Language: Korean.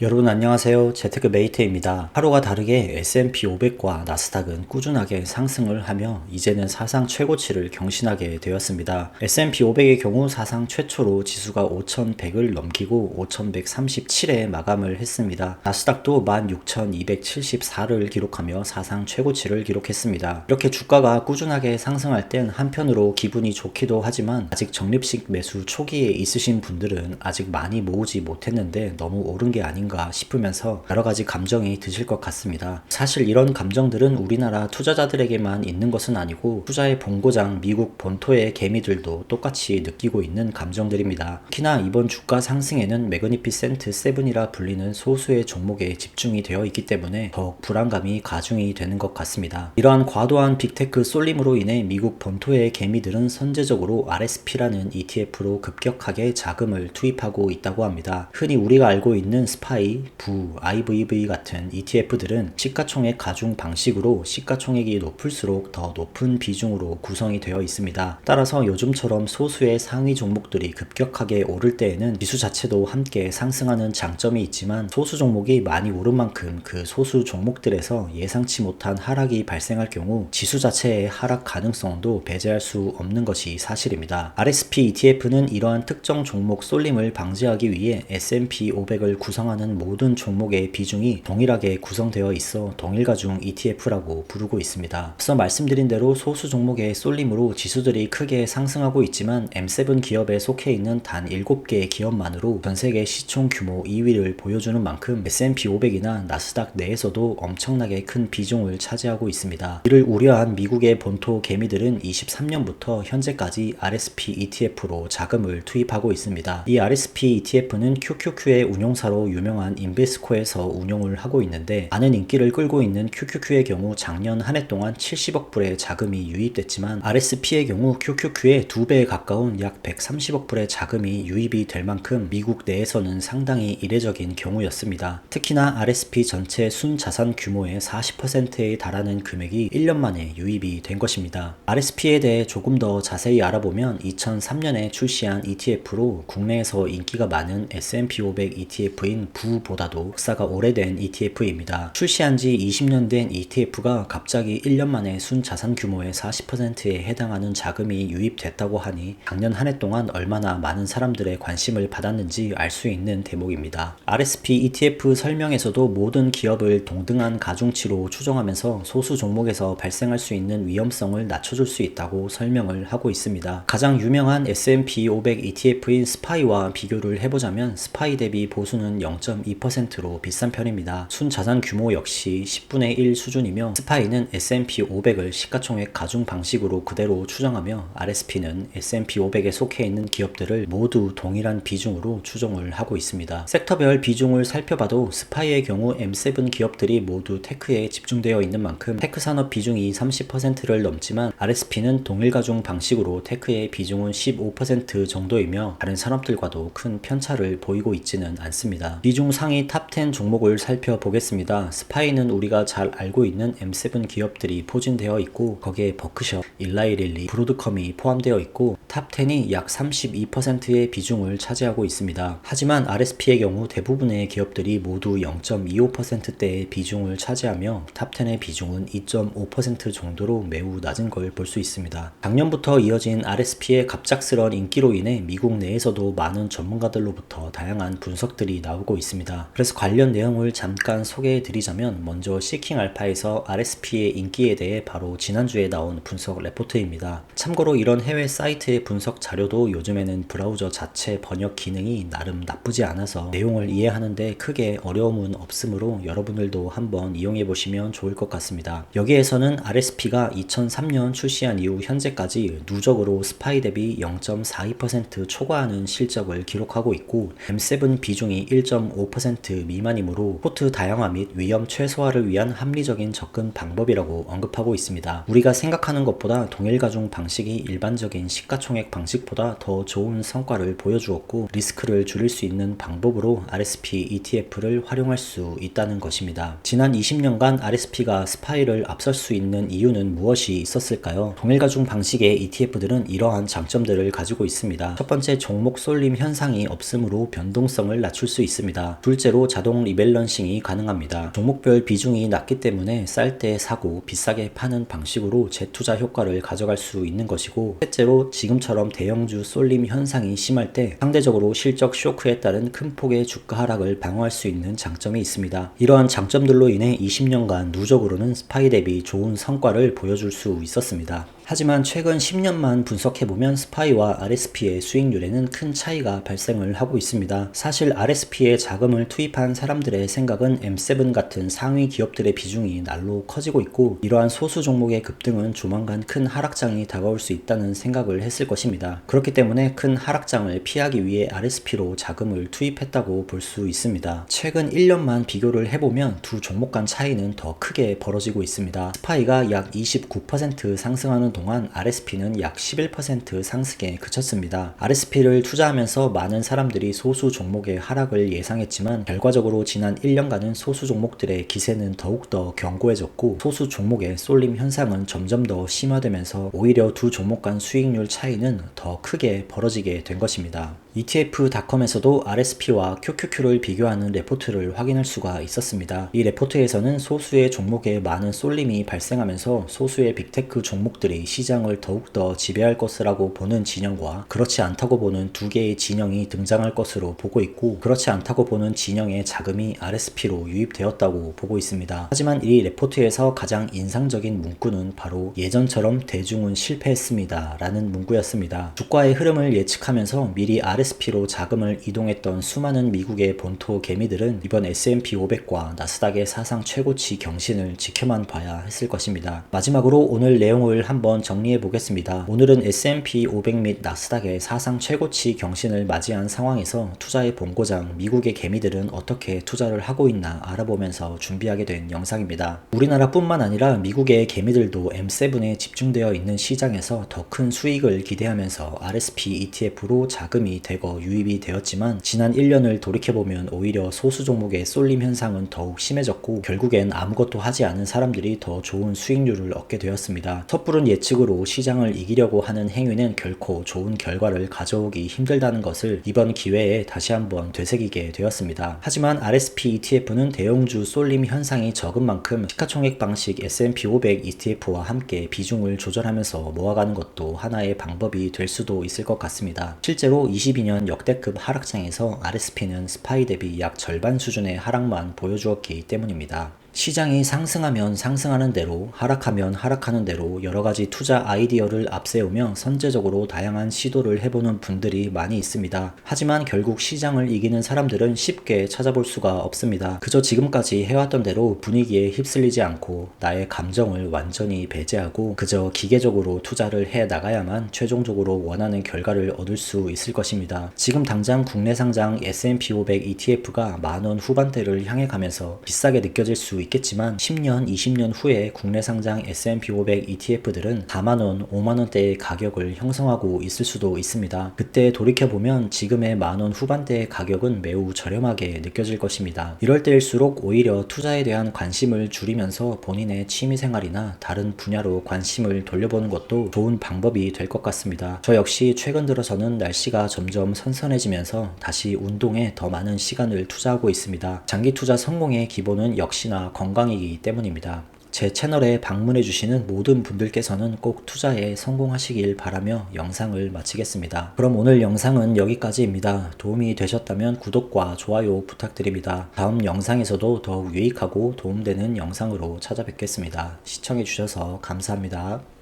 여러분 안녕하세요. 재테크 메이트입니다. 하루가 다르게 S&P 500과 나스닥은 꾸준하게 상승을 하며 이제는 사상 최고치를 경신하게 되었습니다. S&P 500의 경우 사상 최초로 지수가 5,100을 넘기고 5,137에 마감을 했습니다. 나스닥도 16,274를 기록하며 사상 최고치를 기록했습니다. 이렇게 주가가 꾸준하게 상승할 땐 한편으로 기분이 좋기도 하지만 아직 적립식 매수 초기에 있으신 분들은 아직 많이 모으지 못했는데 너무 오른 게 아닌가 아닌가 싶으면서 여러 가지 감정이 드실 것 같습니다. 사실 이런 감정들은 우리나라 투자자들에게만 있는 것은 아니고 투자의 본고장 미국 본토의 개미들도 똑같이 느끼고 있는 감정들입니다. 특히나 이번 주가 상승에는 매그니피센트 세븐이라 불리는 소수의 종목에 집중이 되어 있기 때문에 더욱 불안감이 가중이 되는 것 같습니다. 이러한 과도한 빅테크 쏠림으로 인해 미국 본토의 개미들은 선제적으로 RSP라는 ETF로 급격하게 자금을 투입하고 있다고 합니다. 흔히 우리가 알고 있는 스파 이 SI, 부, IVV 같은 ETF들은 시가총액 가중 방식으로 시가총액이 높을수록 더 높은 비중으로 구성이 되어 있습니다. 따라서 요즘처럼 소수의 상위 종목들이 급격하게 오를 때에는 지수 자체도 함께 상승하는 장점이 있지만 소수 종목이 많이 오른 만큼 그 소수 종목들에서 예상치 못한 하락이 발생할 경우 지수 자체의 하락 가능성도 배제할 수 없는 것이 사실입니다. RSP ETF는 이러한 특정 종목 쏠림을 방지하기 위해 S&P 500을 구성하는 하는 모든 종목의 비중이 동일하게 구성되어 있어 동일가중 ETF라고 부르고 있습니다. 앞서 말씀드린 대로 소수 종목의 쏠림으로 지수들이 크게 상승하고 있지만 M7 기업에 속해 있는 단 7개의 기업만으로 전 세계 시총 규모 2위를 보여주는 만큼 S&P 500이나 나스닥 내에서도 엄청나게 큰 비중을 차지하고 있습니다. 이를 우려한 미국의 본토 개미들은 23년부터 현재까지 RSP ETF로 자금을 투입하고 있습니다. 이 RSP ETF는 QQQ의 운용사로 유명 유명한 인베스코에서 운용을 하고 있는데 많은 인기를 끌고 있는 QQQ의 경우 작년 한 해 동안 70억 불의 자금이 유입됐지만 RSP의 경우 QQQ의 두 배에 가까운 약 130억 불의 자금이 유입이 될 만큼 미국 내에서는 상당히 이례적인 경우였습니다. 특히나 RSP 전체 순 자산 규모의 40%에 달하는 금액이 1년 만에 유입이 된 것입니다. RSP에 대해 조금 더 자세히 알아보면 2003년에 출시한 ETF로 국내에서 인기가 많은 S&P 500 ETF인 부 보다도 역사가 오래된 ETF입니다. 출시한 지 20년 된 ETF가 갑자기 1년 만에 순 자산 규모의 40%에 해당하는 자금이 유입됐다고 하니 작년 한 해 동안 얼마나 많은 사람들의 관심을 받았는지 알 수 있는 대목입니다. RSP ETF 설명에서도 모든 기업을 동등한 가중치로 추정하면서 소수 종목에서 발생할 수 있는 위험성을 낮춰줄 수 있다고 설명을 하고 있습니다. 가장 유명한 S&P 500 ETF인 스파이와 비교를 해보자면 스파이 대비 보수는 0. 4.2%로 비싼 편입니다. 순자산 규모 역시 10분의 1 수준이며 스파이는 S&P 500을 시가총액 가중 방식으로 그대로 추정하며 RSP는 S&P 500에 속해 있는 기업들을 모두 동일한 비중으로 추정을 하고 있습니다. 섹터별 비중을 살펴봐도 스파이의 경우 M7 기업들이 모두 테크에 집중되어 있는 만큼 테크 산업 비중이 30%를 넘지만 RSP는 동일 가중 방식으로 테크의 비중은 15% 정도이며 다른 산업들과도 큰 편차를 보이고 있지는 않습니다. 비중 상위 탑10 종목을 살펴보겠습니다. 스파이는 우리가 잘 알고 있는 M7 기업들이 포진되어 있고 거기에 버크셔, 일라이릴리, 브로드컴이 포함되어 있고 탑10이 약 32%의 비중을 차지하고 있습니다. 하지만 RSP의 경우 대부분의 기업들이 모두 0.25%대의 비중을 차지하며 탑10의 비중은 2.5% 정도로 매우 낮은 걸 볼 수 있습니다. 작년부터 이어진 RSP의 갑작스런 인기로 인해 미국 내에서도 많은 전문가들로부터 다양한 분석들이 나오고 있습니다. 그래서 관련 내용을 잠깐 소개해 드리자면 먼저 시킹 알파에서 RSP의 인기에 대해 바로 지난주에 나온 분석 레포트입니다. 참고로 이런 해외 사이트의 분석 자료도 요즘에는 브라우저 자체 번역 기능이 나름 나쁘지 않아서 내용을 이해하는데 크게 어려움은 없으므로 여러분들도 한번 이용해 보시면 좋을 것 같습니다. 여기에서는 RSP가 2003년 출시한 이후 현재까지 누적으로 스파이 대비 0.42% 초과하는 실적을 기록하고 있고 M7 비중이 1. 0.5% 미만이므로 포트 다양화 및 위험 최소화를 위한 합리적인 접근 방법이라고 언급하고 있습니다. 우리가 생각하는 것보다 동일 가중 방식이 일반적인 시가총액 방식보다 더 좋은 성과를 보여주었고 리스크를 줄일 수 있는 방법으로 RSP ETF를 활용할 수 있다는 것입니다. 지난 20년간 RSP가 스파이를 앞설 수 있는 이유는 무엇이 있었을까요? 동일 가중 방식의 ETF들은 이러한 장점들을 가지고 있습니다. 첫 번째 종목 쏠림 현상이 없으므로 변동성을 낮출 수 있습니다. 둘째로 자동 리밸런싱이 가능합니다. 종목별 비중이 낮기 때문에 쌀 때 사고 비싸게 파는 방식으로 재투자 효과를 가져갈 수 있는 것이고 셋째로 지금처럼 대형주 쏠림 현상이 심할 때 상대적으로 실적 쇼크에 따른 큰 폭의 주가 하락을 방어할 수 있는 장점이 있습니다. 이러한 장점들로 인해 20년간 누적으로는 스파이 대비 좋은 성과를 보여줄 수 있었습니다. 하지만 최근 10년만 분석해보면 스파이와 RSP의 수익률에는 큰 차이가 발생을 하고 있습니다. 사실 RSP에 자금을 투입한 사람들의 생각은 M7 같은 상위 기업들의 비중이 날로 커지고 있고 이러한 소수 종목의 급등은 조만간 큰 하락장이 다가올 수 있다는 생각을 했을 것입니다. 그렇기 때문에 큰 하락장을 피하기 위해 RSP로 자금을 투입했다고 볼 수 있습니다. 최근 1년만 비교를 해보면 두 종목 간 차이는 더 크게 벌어지고 있습니다. 스파이가 약 29% 상승하는 동안 RSP는 약 11% 상승에 그쳤습니다. RSP를 투자하면서 많은 사람들이 소수 종목의 하락을 예상했지만 결과적으로 지난 1년간은 소수 종목들의 기세는 더욱더 견고해졌고 소수 종목의 쏠림 현상은 점점 더 심화되면서 오히려 두 종목 간 수익률 차이는 더 크게 벌어지게 된 것입니다. ETF.com에서도 RSP와 QQQ를 비교하는 레포트를 확인할 수가 있었습니다. 이 레포트에서는 소수의 종목에 많은 쏠림이 발생하면서 소수의 빅테크 종목들이 시장을 더욱더 지배할 것이라고 보는 진영과 그렇지 않다고 보는 두 개의 진영이 등장할 것으로 보고 있고 그렇지 않다고 보는 진영의 자금이 RSP로 유입되었다고 보고 있습니다. 하지만 이 레포트에서 가장 인상적인 문구는 바로 예전처럼 대중은 실패했습니다 라는 문구였습니다. 주가의 흐름을 예측하면서 미리 RSP로 자금을 이동했던 수많은 미국의 본토 개미들은 이번 S&P 500과 나스닥의 사상 최고치 경신을 지켜만 봐야 했을 것입니다. 마지막으로 오늘 내용을 한번 정리해 보겠습니다. 오늘은 S&P 500 및 나스닥의 사상 최고치 경신을 맞이한 상황에서 투자의 본고장 미국의 개미들은 어떻게 투자를 하고 있나 알아보면서 준비하게 된 영상입니다. 우리나라뿐만 아니라 미국의 개미들도 M7에 집중되어 있는 시장에서 더 큰 수익을 기대하면서 RSP ETF로 자금이 대거 유입이 되었지만 지난 1년을 돌이켜보면 오히려 소수 종목의 쏠림 현상은 더욱 심해졌고 결국엔 아무것도 하지 않은 사람들이 더 좋은 수익률을 얻게 되었습니다. 섣부른 예측으로 시장을 이기려고 하는 행위는 결코 좋은 결과를 가져오기 힘들다는 것을 이번 기회에 다시 한번 되새기게 되었습니다. 하지만 RSP ETF는 대형주 쏠림 현상이 적은 만큼 시가총액 방식 S&P 500 ETF와 함께 비중을 조절하면서 모아가는 것도 하나의 방법이 될 수도 있을 것 같습니다. 실제로 22년 역대급 하락장에서 RSP는 스파이 대비 약 절반 수준의 하락만 보여주었기 때문입니다. 시장이 상승하면 상승하는 대로 하락하면 하락하는 대로 여러 가지 투자 아이디어를 앞세우며 선제적으로 다양한 시도를 해보는 분들이 많이 있습니다. 하지만 결국 시장을 이기는 사람들은 쉽게 찾아볼 수가 없습니다. 그저 지금까지 해왔던 대로 분위기에 휩쓸리지 않고 나의 감정을 완전히 배제하고 그저 기계적으로 투자를 해 나가야만 최종적으로 원하는 결과를 얻을 수 있을 것입니다. 지금 당장 국내 상장 S&P 500 ETF가 만원 후반대를 향해 가면서 비싸게 느껴질 수 있 겠지만 10년, 20년 후에 국내 상장 S&P 500 ETF들은 4만원, 5만원대의 가격을 형성하고 있을 수도 있습니다. 그때 돌이켜보면 지금의 만원 후반대의 가격은 매우 저렴하게 느껴질 것입니다. 이럴 때일수록 오히려 투자에 대한 관심을 줄이면서 본인의 취미생활이나 다른 분야로 관심을 돌려보는 것도 좋은 방법이 될 것 같습니다. 저 역시 최근 들어서는 날씨가 점점 선선해지면서 다시 운동에 더 많은 시간을 투자하고 있습니다. 장기 투자 성공의 기본은 역시나 건강이기 때문입니다. 제 채널에 방문해 주시는 모든 분들께서는 꼭 투자에 성공하시길 바라며 영상을 마치겠습니다. 그럼 오늘 영상은 여기까지입니다. 도움이 되셨다면 구독과 좋아요 부탁드립니다. 다음 영상에서도 더욱 유익하고 도움되는 영상으로 찾아뵙겠습니다. 시청해 주셔서 감사합니다.